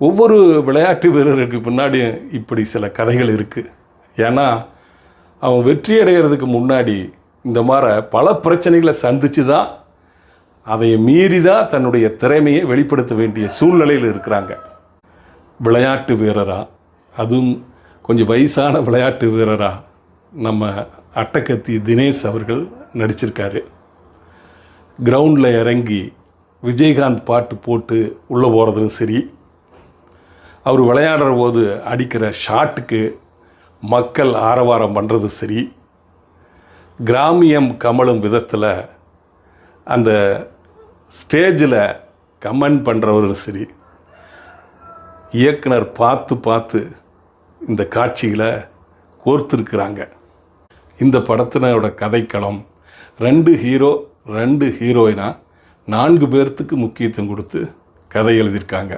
ஒவ்வொரு விளையாட்டு வீரருக்கு பின்னாடியும் இப்படி சில கதைகள் இருக்குது ஏன்னா அவன் வெற்றி அடைகிறதுக்கு முன்னாடி இந்த மாதிரி பல பிரச்சனைகளை சந்தித்து தான் அதை மீறி தான் தன்னுடைய திறமையை வெளிப்படுத்த வேண்டிய சூழ்நிலையில் இருக்கிறாங்க. விளையாட்டு வீரராக அதுவும் கொஞ்சம் வயசான விளையாட்டு வீரராக நம்ம அட்டக்கத்தி தினேஷ் அவர்கள் நடிச்சிருக்காரு. கிரவுண்டில் இறங்கி விஜயகாந்த் பாட்டு போட்டு உள்ளே போகிறதும் சரி அவர் விளையாடுற போது அடிக்கிற ஷாட்டுக்கு மக்கள் ஆரவாரம் பண்ணுறது சரி. கிராமியம் கமலும் விதத்தில் அந்த ஸ்டேஜில் கமெண்ட் பண்ணுறவரும் சரி. இயக்குனர் பார்த்து பார்த்து இந்த காட்சிகளை கோர்த்துருக்குறாங்க. இந்த படத்தினோட கதைக்களம் ரெண்டு ஹீரோ ரெண்டு ஹீரோயினா நான்கு பேர்த்துக்கு முக்கியத்துவம் கொடுத்து கதை எழுதியிருக்காங்க.